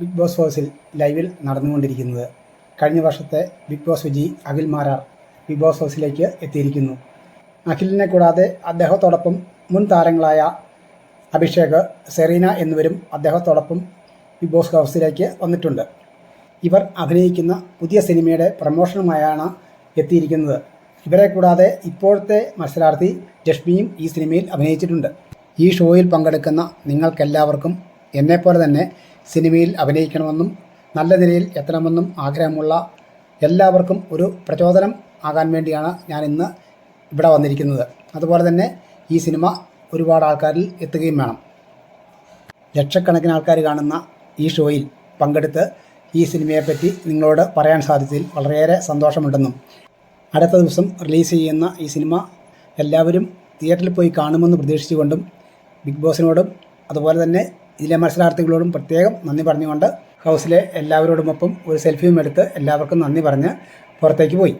Big boss ഹൗസിൽ ലൈവിൽ നടന്നുകൊണ്ടിരിക്കുന്നത്. കഴിഞ്ഞ വർഷത്തെ ബിഗ് ബോസ് വിജി അഖിൽ മാരാർ ബിഗ് ബോസ് ഹൗസിലേക്ക് എത്തിയിരിക്കുന്നു. അഖിലിനെ കൂടാതെ അദ്ദേഹത്തോടൊപ്പം മുൻ താരങ്ങളായ അഭിഷേക് സെറീന എന്നിവരും അദ്ദേഹത്തോടൊപ്പം ബിഗ് ബോസ് ഹൗസിലേക്ക് വന്നിട്ടുണ്ട്. ഇവർ അഭിനയിക്കുന്ന പുതിയ സിനിമയുടെ പ്രമോഷനുമായാണ് എത്തിയിരിക്കുന്നത്. ഇവരെ കൂടാതെ ഇപ്പോഴത്തെ മത്സരാർത്ഥി രശ്മിയും ഈ സിനിമയിൽ അഭിനയിച്ചിട്ടുണ്ട്. ഈ ഷോയിൽ പങ്കെടുക്കുന്ന നിങ്ങൾക്കെല്ലാവർക്കും എന്നെപ്പോലെ തന്നെ സിനിമയിൽ അഭിനയിക്കണമെന്നും നല്ല നിലയിൽ എത്തണമെന്നും ആഗ്രഹമുള്ള എല്ലാവർക്കും ഒരു പ്രചോദനം ആകാൻ വേണ്ടിയാണ് ഞാൻ ഇന്ന് ഇവിടെ വന്നിരിക്കുന്നത്. അതുപോലെ തന്നെ ഈ സിനിമ ഒരുപാട് ആൾക്കാരിൽ എത്തുകയും വേണം. ലക്ഷക്കണക്കിന് ആൾക്കാർ കാണുന്ന ഈ ഷോയിൽ പങ്കെടുത്ത് ഈ സിനിമയെപ്പറ്റി നിങ്ങളോട് പറയാൻ സാധിച്ചതിൽ വളരെയേറെ സന്തോഷമുണ്ടെന്നും അടുത്ത ദിവസം റിലീസ് ചെയ്യുന്ന ഈ സിനിമ എല്ലാവരും തിയേറ്ററിൽ പോയി കാണുമെന്ന് പ്രതീക്ഷിച്ചുകൊണ്ടും ബിഗ് ബോസിനോടും അതുപോലെ തന്നെ ഇതിലെ മത്സരാർത്ഥികളോടും പ്രത്യേകം നന്ദി പറഞ്ഞുകൊണ്ട് ഹൗസിലെ എല്ലാവരോടുമൊപ്പം ഒരു സെൽഫിയും എടുത്ത് എല്ലാവർക്കും നന്ദി പറഞ്ഞ് പുറത്തേക്ക് പോയി.